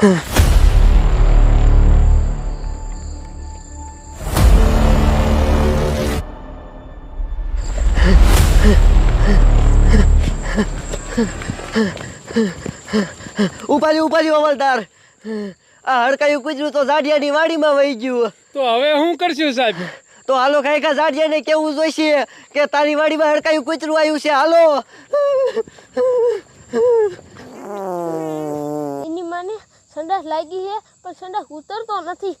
Huh. ઉપાડી ઉપાલી અમલદાર. આ હડકાયું કૂતરું તો જાડિયાની વાડીમાં વહી ગયું. તો હવે હું કરશું સાહેબ? તો હાલો કાંઈ કા ઝાડિયાને કેવું જોઈશે કે તારી વાડીમાં હડકાયું કૂતરું આવ્યું છે? હાલો. એની માને સંડાસ લાગી છે પણ સંડાસ ઉતરતો નથી.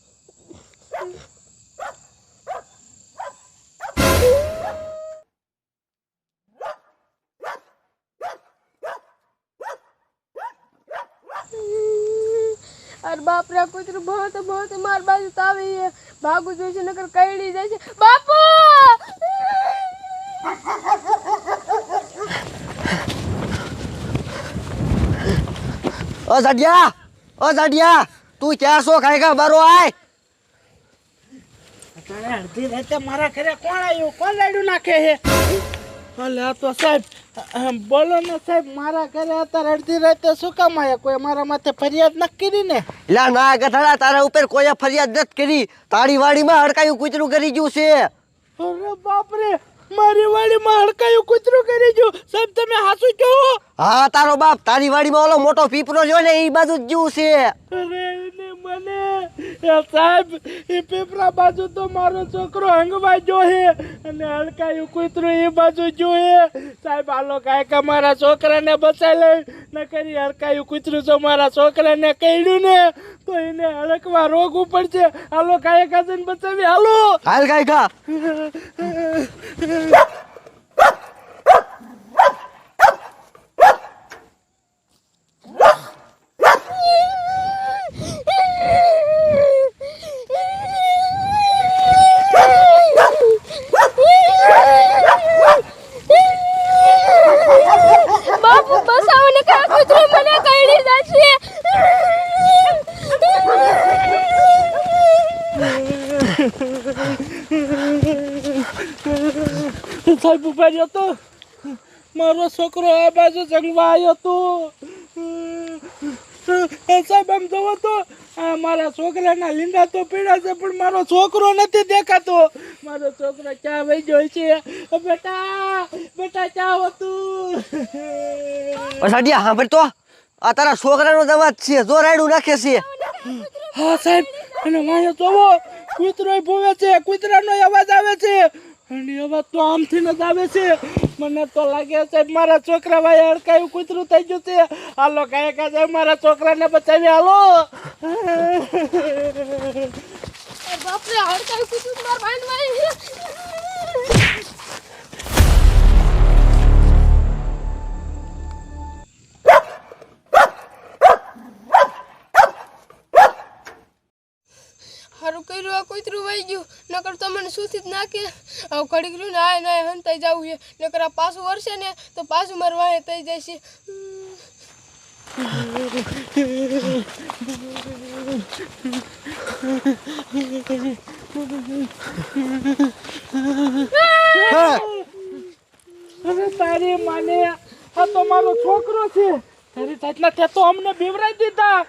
અરે બાપ રે કૂતરું બહત બહત માર બાજુ તાવી ભાગું જોઈએ છે નકર કઈડી જાય છે. બાપુ! ઓ ઝાડિયા ઓ ઝાડિયા તું ક્યાં છો? કાંઈ કા બારો આય. તારે અડધી રાતે મારા ઘરે કોણ આવ્યું? કોણ લાડ્યું નાખે છે? આ તો સાહેબ બોલો ને સાહેબ મારા ઘરે અત્યારે અડધી રાતે શું કામ આવ્યા કોઈ મારા માથે ફરિયાદ ન કરી ને? લા ના ગધડા તારા ઉપર કોઈએ ફરિયાદ નથી કરી. તારી વાડીમાં હડકાયું કૂતરું કરી ગયું છે. અરે બાપરે મારી વાડીમાં હડકાયું કૂતરું કરી ગયું. સાહેબ તમે હાસું કહો. હા તારો બાપ તારી વાડીમાં ઓલો મોટો પીપરો જો ને એ બાજુ જ ગયું છે. અરે સાહેબ એ પીપરા બાજુ તો મારો છોકરો હંગવા જોઈએ અને હડકાયું કૂતરું એ બાજુ જો સાહેબ હાલો કાંઈક મારા છોકરાને બચાવી લે ન કરી હડકાયું કૂતરું જો મારા છોકરાને કહ્યું ને તો એને હડકવા રોગ ઉપડશે હાલો કાંઈક જઈને બચાવી હાલો. હાલ કાંઈ કા બાપુ બસાવો ને કા કૂતરો મને કઈડી જશે સાહેબ ઊભા રહ્યો તો. મારો છોકરો આ બાજુ જંગવા આવ્યો તો. એ સાહેબ આમ જોવો તો આ મારા છોકરાના લીંડા તો પીડા છે પણ મારો છોકરો નથી દેખાતો. મારો છોકરો ક્યાં વહી ગયો છે? બેટા બેટા ક્યાં હતું ઓ હા ભાઈ તો આ તારા છોકરાનો દવા છે જો રાયડું નાખે છે. હા સાહેબ અને મારે જોવો કૂતરો ભૂવે છે કૂતરાનો અવાજ આવે છે. અવાજ તો આમથી જ આવે છે. મને તો લાગે છે મારા છોકરા ભાઈ અડકાયું કૂતરું થઈ ગયું છે. હાલો, કાંઈ કાંઈ મારા છોકરાને બચાવી, હાલો. બાપરે અડકાયું કૂતરું માર બાંધવાય કર્યું, આ કૂતરું વહી ગયું. નકર તો મને સુથી જ નાખે. હવે ઘડીક રહ્યું ને આય નાય હંતાઈ જવું છે. નકર આ પાછું વરસે ને તો પાછું મારે વાહે થઈ અરે તારી માને આ તો મારો છોકરો છે. તારી જાતના તે તો અમને બીવરાઈ દીધા.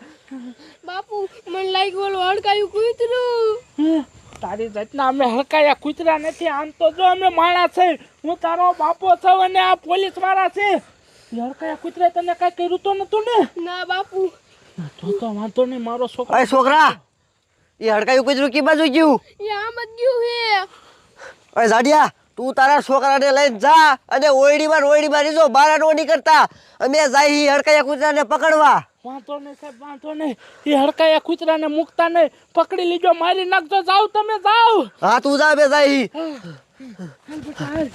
બાપુ મને લાગ્યું ઓલું હડકાયું કૂતરું. તારી જતના અમે હડકાયા કૂતરા નથી આમ તો જો અમે માણા છે. હું તારો બાપો છું અને આ પોલીસવાળા છે હડકાયા કૂતરા તને કઈ કર્યું તો નતું ને? ના બાપુ. તો તો વાંધો નહીં મારો છોકરો અરે છોકરા એ હડકાયું કૂતરું કી બાજુ ગયું? એ આમ જ ગયું હે. અરે ઝાડિયા તું તારા છોકરાને લઈને જા અને ઓયડીમાં ઓયડીમાં રીજો બારા નો નીકળતા અમે જાય હી હડકાયા કૂતરાને પકડવા. વાંધો નહીં સાહેબ વાંધો નહીં. એ હડકાયા કૂતરાને મૂકતા નહીં. પકડી લીજો મારી નાખજો જાઓ તમે જાઓ. હા તું જા બે જાય હાલ.